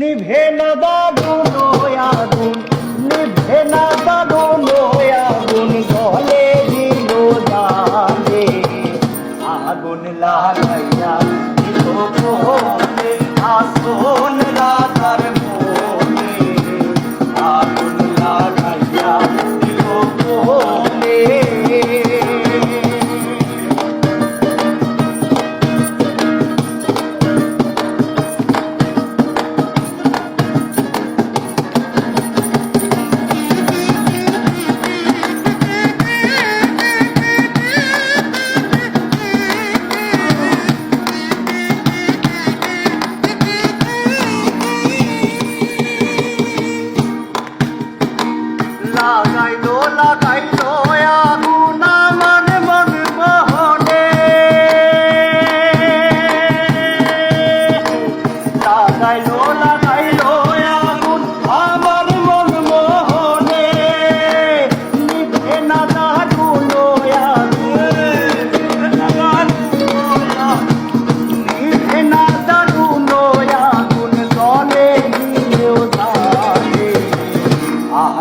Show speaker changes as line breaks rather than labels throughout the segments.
নিভে না দাগুন আগুন নিভে না দাগুন আগুন গলে দিল দাগে আগুন লাগাইয়া আসন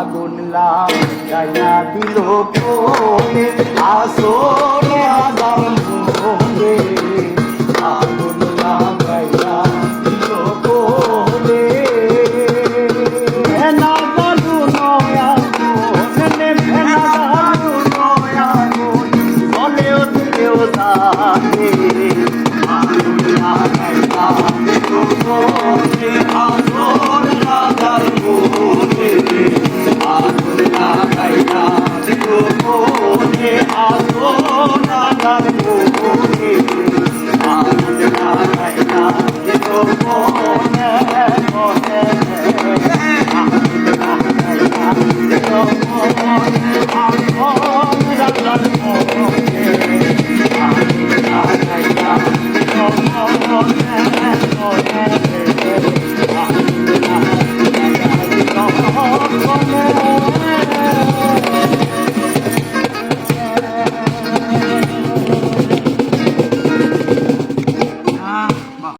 আগুন লাগাইয়া দিল আসো। মনে আসো নানার মনে আজ নারায় না মনে মনে আজ নারায় না মনে।